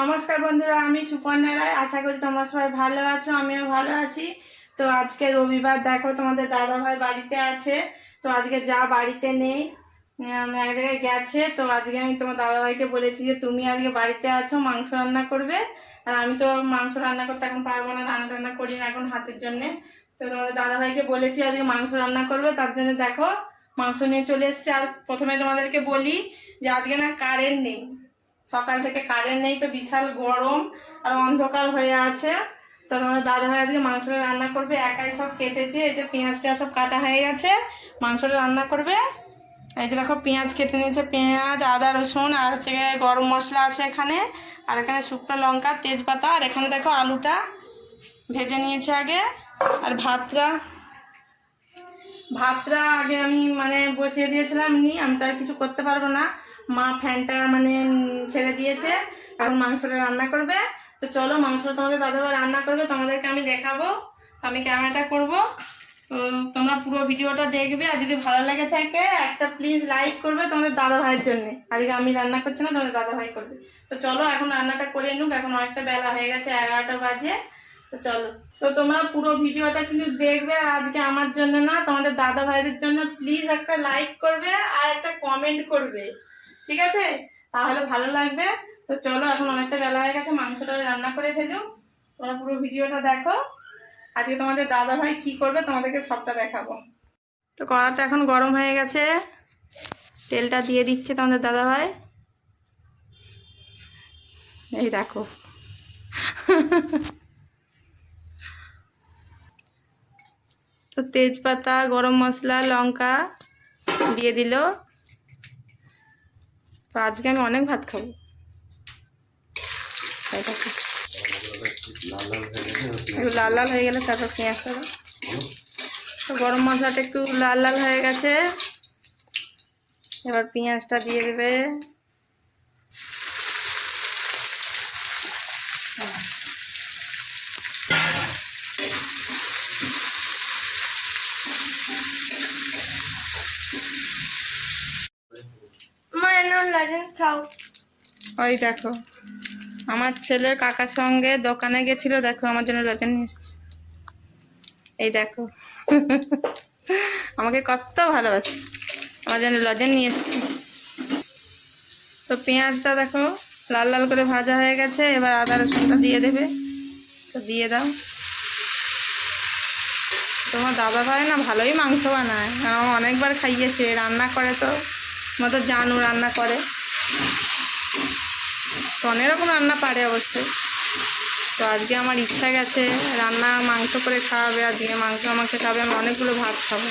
নমস্কার বন্ধুরা, আমি সুপর্ণা রায়। আশা করি তোমরা সবাই ভালো আছো, আমিও ভালো আছি। তো আজকে রবিবার, দেখো তোমাদের দাদা ভাই বাড়িতে আছে। তো আজকে যা বাড়িতে নেই এক জায়গায় গেছে। তো আজকে আমি তোমার দাদা ভাইকে বলেছি যে, তুমি আজকে বাড়িতে আছো, মাংস রান্না করবে? আর আমি তো মাংস রান্না করতে এখন পারব না, রান্না টান্না করি না এখন হাতের জন্যে। তো তোমাদের দাদা ভাইকে বলেছি, আজকে মাংস রান্না করবে। তার জন্য দেখো, মাংস নিয়ে চলে এসছে। আর প্রথমে তোমাদেরকে বলি যে, আজকে না কারেন্ট নেই। সকাল থেকে কারেন্ট নেই তো বিশাল গরম আর অন্ধকার হয়ে আছে। তো তোমার দাদা ভাই আজকে মাংসটা রান্না করবে, একাই সব কেটেছে, এই যে পেঁয়াজটা সব কাটা হয়ে গেছে মাংসটা রান্না করবে। এই যে দেখো পেঁয়াজ কেটে নিয়েছে, পেঁয়াজ, আদা, রসুন আর হচ্ছে গরম মশলা আছে এখানে। আর এখানে শুকনো লঙ্কা, তেজপাতা, আর এখানে দেখো আলুটা ভেজে নিয়েছে আগে। আর ভাতটা ভাতটা আগে আমি মানে বসিয়ে দিয়েছিলাম নি, আমি তো আর কিছু করতে পারব না। মা ফ্যানটা মানে ছেড়ে দিয়েছে, কারণ মাংসটা রান্না করবে। তো চলো মাংসটা তোমাদের দাদাভাই রান্না করবে, তোমাদেরকে আমি দেখাবো। আমি ক্যামেরাটা করব। তোমরা পুরো ভিডিওটা দেখবে, আর যদি ভালো লাগে থাকে, একটা প্লিজ লাইক করবে তোমাদের দাদা ভাইয়ের জন্য। আজকে আমি রান্না করছি না, তোমাদের দাদা ভাই করবে। তো চলো এখন রান্নাটা করে নিক এখন অনেকটা বেলা হয়ে গেছে, এগারোটা বাজে। তো চলো। তো তোমরা পুরো ভিডিওটা কিন্তু দেখবে আর আজকে আমার জন্য না, তোমাদের দাদা ভাইদের জন্য। প্লিজ একটা লাইক করবে আর একটা কমেন্ট করবে। ঠিক আছে? তাহলে ভালো লাগবে। তো চলো, এখন অনেকটা বেলা হয়ে গেছে মাংসটা রান্না করে ফেলো। তোমরা পুরো ভিডিওটা দেখো। আজকে তোমাদের দাদা ভাই কি করবে তোমাদেরকে সবটা দেখাবো। তো কড়াটা এখন গরম হয়ে গেছে। তেলটা দিয়ে দিচ্ছে তোমাদের দাদা ভাই। এই দেখো। তো তেজপাতা, গরম মশলা, লঙ্কা দিয়ে দিল। তো আজকে আমি অনেক ভাত খাব। লাল লাল হয়ে গেলে তারপর পেঁয়াজ দাও। তো গরম মশলাটা একটু লাল লাল হয়ে গেছে। এবার পেঁয়াজটা দিয়ে দেবে মা খাও। ওই দেখো। আমার ছেলে কাকার সঙ্গে দোকানে গেছিল, দেখো আমার জন্য লজেন এসেছে। এই দেখো। আমাকে কত ভালোবাসে। আমার জন্য লজেন নিয়ে এসেছে। তো পেঁয়াজটা দেখো, লাল লাল করে ভাজা হয়ে গেছে, এবার আদা রসুনটা দিয়ে দেবে। তো দিয়ে দাও। তোমার দাদা ভাই না ভালোই মাংস বানায়। আমার অনেকবার খাইয়েছে, রান্না করে তো। মতো জানু রান্না করে। তো অনেক রকম রান্না পারে অবশ্যই। তো আজকে আমার ইচ্ছা গেছে রান্না মাংস করে খাওয়াবে আজকে মাংস আমাকে খাবে, আমি অনেকগুলো ভাত খাব।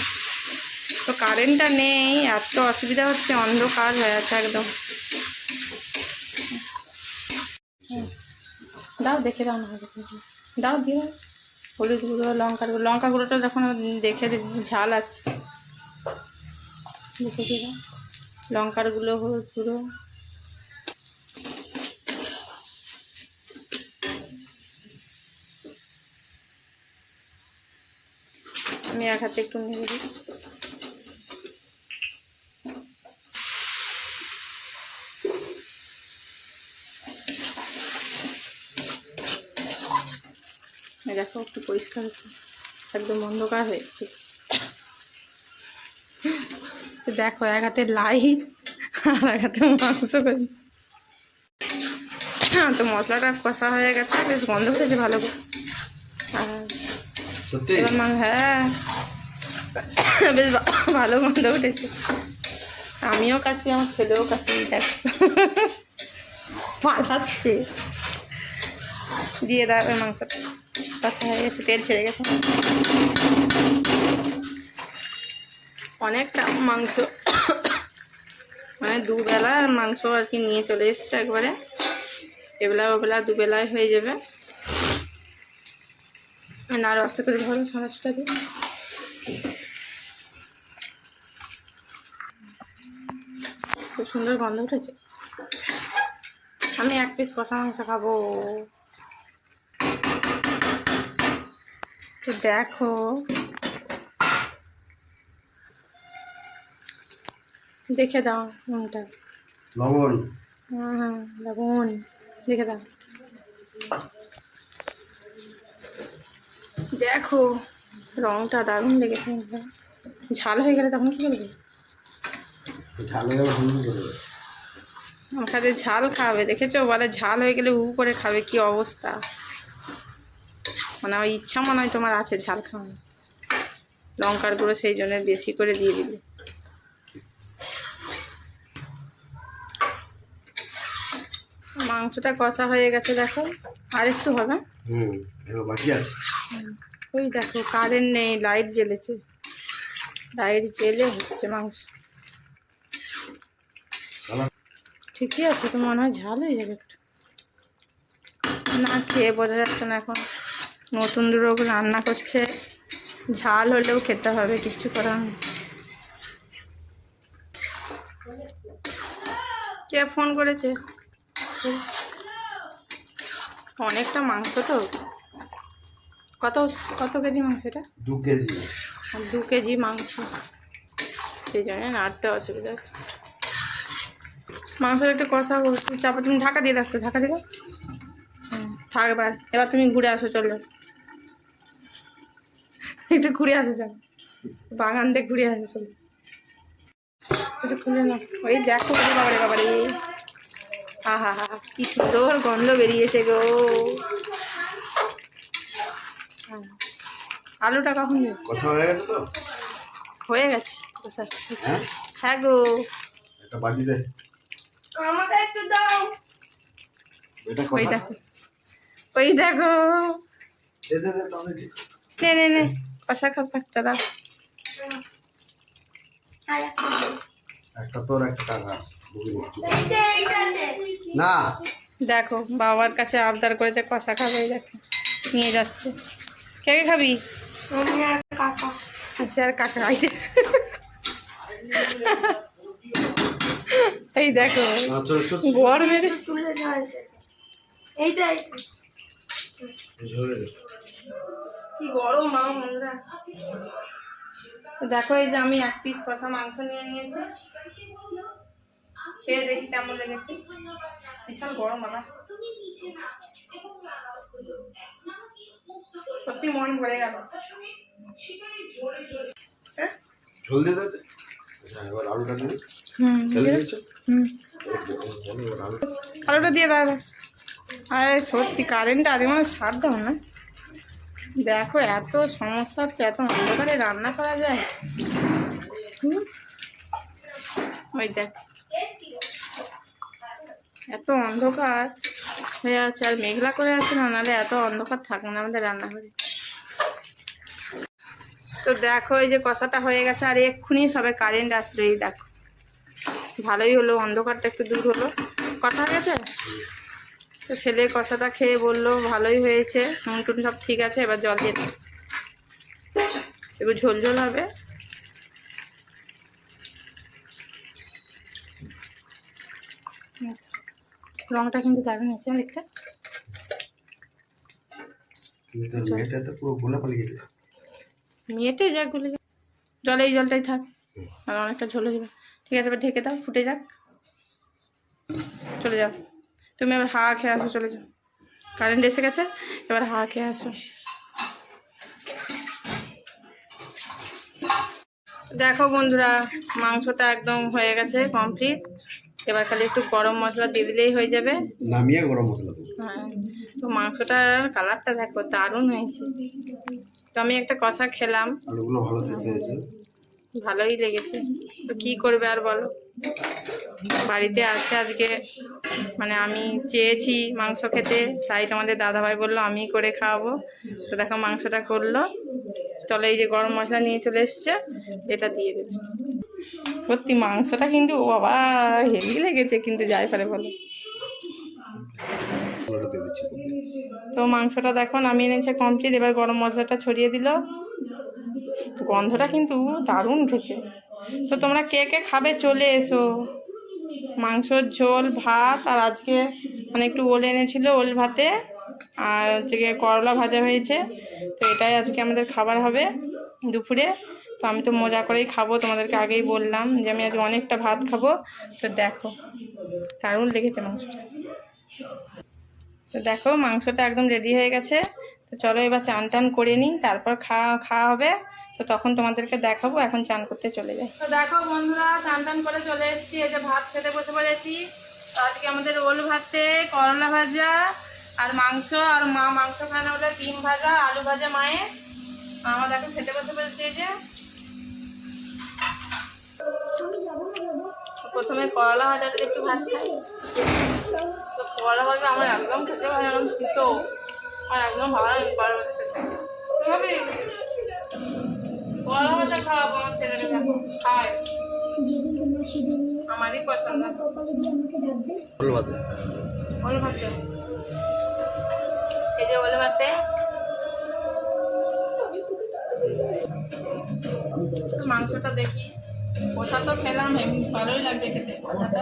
তো কারেন্টটা নেই, এত অসুবিধা হচ্ছে, অন্ধকার হয়ে আছে একদম। দাও দেখে দাও না দাও দিয়ে হলুদ গুঁড়ো লঙ্কার গুঁড়ো, লঙ্কা গুঁড়োটা যখন দেখি ঝাল আছে। দেখে দিয়ে দাও। লঙ্কার গুঁড়ো, হলুদ গুঁড়ো। আমি এক হাতে একটু নেড়ে দিই। দেখো একটু পরিষ্কার হচ্ছে। একদম অন্ধকার হয়েছে। দেখো এক হাতে লাইট আর এক হাতে মাংস করি তো মশলাটা কষা হয়ে গেছে বেশ গন্ধ উঠেছে ভালো করে। আর হ্যাঁ। বেশ ভালো গন্ধ উঠেছে। আমিও কাশি, আমার ছেলেও কাশি, দেখ। পালাচ্ছে। দিয়ে দাও মাংসটা। কষা হয়ে গেছে, তেল ছেড়ে গেছে। অনেকটা মাংস। মানে দুবেলা মাংস আর কি নিয়ে চলে এসছে একবারে। এবেলা ওবেলা, দুবেলায় হয়ে যাবে। না আরও আস্তে করে ধরো সাঁড়াশটা দিয়ে খুব সুন্দর গন্ধ উঠেছে। আমি এক পিস কষা মাংস খাব। তো দেখো। দেখে দাও নুনটা লবণ। হ্যাঁ লবণ। দেখে দাও। দেখো রংটা দারুণ লেগেছে। ঝাল হয়ে গেলে তখন কি করবে ঝাল হয়ে গেলে হুম করে দেবে। আমার সাথে ঝাল খাবে দেখেছ? বলে ঝাল হয়ে গেলে উ করে খাবে কি অবস্থা? মানে আমার ইচ্ছা মনে হয় তোমার আছে ঝাল খাওয়ানো লঙ্কার গুঁড়ো সেই জন্য বেশি করে দিয়ে দিবে। মাংসটা কষা হয়ে গেছে দেখো। আর একটু হবে। ওই দেখো কারেন্ট নেই লাইট জ্বেলেছে। লাইট জ্বেলে হচ্ছে মাংস। ঠিকই আছে তো মনে হয় ঝাল হয়ে যাবে একটু। না খেয়ে বোঝা যাচ্ছে না এখন। নতুন রোগ রান্না করছে। ঝাল হলেও খেতে হবে কিচ্ছু করার নেই। কে ফোন করেছে? অনেকটা মাংস তো। কত কত কেজি মাংস এটা? দু কেজি। দু কেজি মাংস। সেই জন্য নাড়তে অসুবিধা হচ্ছে। মাংসটা একটু কষা একটু চাপা তুমি ঢাকা দিয়ে রাখতো ঢাকা দিবে থাক এবার এবার তুমি ঘুরে আসো চলো। একটু ঘুরে আসো চল বাগান দিয়ে ঘুরে আসো চলো। একটু খুলে নাও। ওই দেখো বাবারে বাবারে। আহা হা কি সুন্দর গন্ধ বেরিয়েছে গো। হ্যাঁ। আলুটা কখন কথা হয়ে গেছে তো? হয়ে গেছে। হ্যাঁ? হ্যাঁ গো। একটা বাটি দে। আমাকে একটু দাও। ওই দেখো। ওই দেখো। নে নে নে। কষা খাপ একটা দাও। একটা তোর একটা টাকা বুঝে নিচ্ছি। এই যে এইটা দে। না। দেখো বাবার কাছে আবদার করেছে কষা খাবে এই দেখো নিয়ে যাচ্ছে। কে কে খাবি? আর কাকা। আচ্ছা আর কাকা। এই দেখো তুলে হয়েছে এইটা এইটা। ঝরে দে। কি গরম মা দেখো এই যে আমি এক পিস কষা মাংস নিয়ে নিয়েছি খেয়ে দেখি কেমন লেগেছে বিশাল গরম বাবা সত্যি মন ভরে গেল হ্যাঁ? আচ্ছা আলুটা দিয়ে দাও আরে সত্যি কারেন্টটা আগে মানে সার দাও না। দেখো এত সমস্যা হচ্ছে এত অন্ধকারে রান্না করা যায় ওই দেখ। এত অন্ধকার। হয়ে আছে আর মেঘলা করে আছে না নাহলে এত অন্ধকার থাকবে না আমাদের রান্নাঘরে। তো দেখো, এই যে কষাটা হয়ে গেছে, আর এক্ষুনি সবে কারেন্ট আসলো, এই দেখো। ভালোই হলো, অন্ধকারটা একটু দূর হলো। কথা গেছে তো ছেলে কষাটা খেয়ে বলল, ভালোই হয়েছে নুন টুন সব ঠিক আছে, এবার জল দিয়ে দাও। একটু ঝোল ঝোল হবে। রংটা কিন্তু দারুণ আছে দেখতে মেয়েটা তো পুরো গেছে। মেয়েটে যাক গুলে। যাক জলে এই জলটাই থাক। আর অনেকটা ঝোলে যাবে। ঠিক আছে এবার ঢেকে দাও ফুটে যাক। চলে যাও। তুমি এবার হাওয়া খেয়ে আসো চলে যাও। কারেন্ট এসে গেছে এবার হাওয়া খেয়ে আসো। দেখো বন্ধুরা মাংসটা একদম হয়ে গেছে কমপ্লিট এবার খালি একটু গরম মশলা দিয়ে দিলেই হয়ে যাবে। নামিয়ে গরম মশলা হ্যাঁ তো মাংসটার কালারটা দেখো দারুণ হয়েছে। তো আমি একটা কষা খেলাম। আলুগুলো ভালো সেদ্ধ হয়েছে। ভালোই লেগেছে। তো কি করবে আর বলো? বাড়িতে আছে আজকে। মানে আমি চেয়েছি মাংস খেতে তাই তোমাদের দাদাভাই বলল আমি করে খাওয়াবো। তো দেখো মাংসটা করল। চলো এই যে গরম মশলা নিয়ে চলে এসছে এটা দিয়ে দেবে। সত্যি মাংসটা কিন্তু ও বাবা হেভি লেগেছে কিন্তু যাই পারে বলো। মশলাটা দিয়ে দিচ্ছি তো মাংসটা দেখো নামিয়ে এনেছে কমপ্লিট এবার গরম মশলাটা ছড়িয়ে দিল। গন্ধটা কিন্তু দারুণ উঠেছে তো তোমরা কে কে খাবে চলে এসো। মাংসর ঝোল, ভাত, আর আজকে মানে একটু ওল এনেছিল, ওল ভাতে, আর হচ্ছে গিয়ে করলা ভাজা হয়েছে। তো এটাই আজকে আমাদের খাবার হবে দুপুরে। তো আমি তো মজা করেই খাব, তোমাদেরকে আগেই বললাম যে আমি আজ অনেকটা ভাত খাব। তো দেখো, দারুণ লেগেছে মাংসটা। তো দেখো মাংসটা একদম রেডি হয়ে গেছে। তো চলো এবার চান টান করে নিই, তারপর খাওয়া খাওয়া হবে। তো তখন তোমাদেরকে দেখাবো, এখন চান করতে চলে যাই। তো দেখো বন্ধুরা, চান টান করে চলে এসেছি। এই যে ভাত খেতে বসে পড়েছি। আজকে আমাদের ওল ভাতে করলা ভাজা আর মাংস, আর মা মাংস খানা ওটা ডিম ভাজা, আলু ভাজা মায়ের। আমার দেখো খেতে বসে পড়েছি এই যে। প্রথমে করলা ভাজাটা একটু ভাত খাই। তো করলা ভাজা আমার একদম খেতে ভালো লাগে তিতো। আমার একদম ভালো লাগে করলা ভাজা খেতে খাবি? করলা ভাজা খাওয়াবো আমার ছেলেকে খায়। আমারই পছন্দ। বল ওল ভাতে এই যে ওল ভাতে মাংসটা দেখি। কষা তো খেলাম ভালোই লাগছে খেতে। কষাটা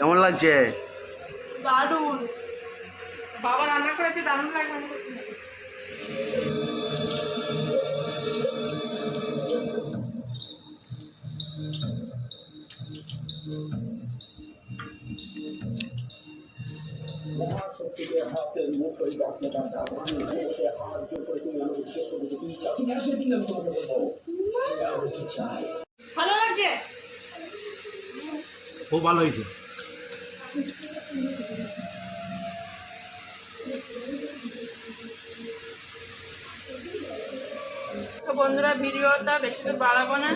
কেমন লাগছে? দারুণ। বাবা রান্না করেছে দারুণ লাগবে খুব ভালো হয়েছে। বন্ধুরা, ভিডিওটা বেশি দূর বাড়াবো না।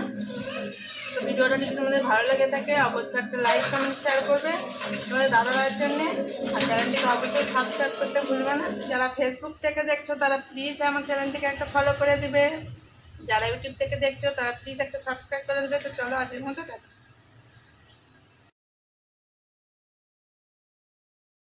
তো ভিডিওটা যদি তোমাদের ভালো লেগে থাকে, অবশ্যই একটা লাইক কমেন্ট শেয়ার করবে তোমাদের দাদা ভাইয়ের জন্যে। আর চ্যানেলটিকে অবশ্যই সাবস্ক্রাইব করতে ভুলবে না। যারা ফেসবুক থেকে দেখছ, তারা প্লিজ আমার চ্যানেলটিকে একটা ফলো করে দেবে। যারা ইউটিউব থেকে দেখছ, তারা প্লিজ একটা সাবস্ক্রাইব করে দেবে। তো চলো আজকের মতো।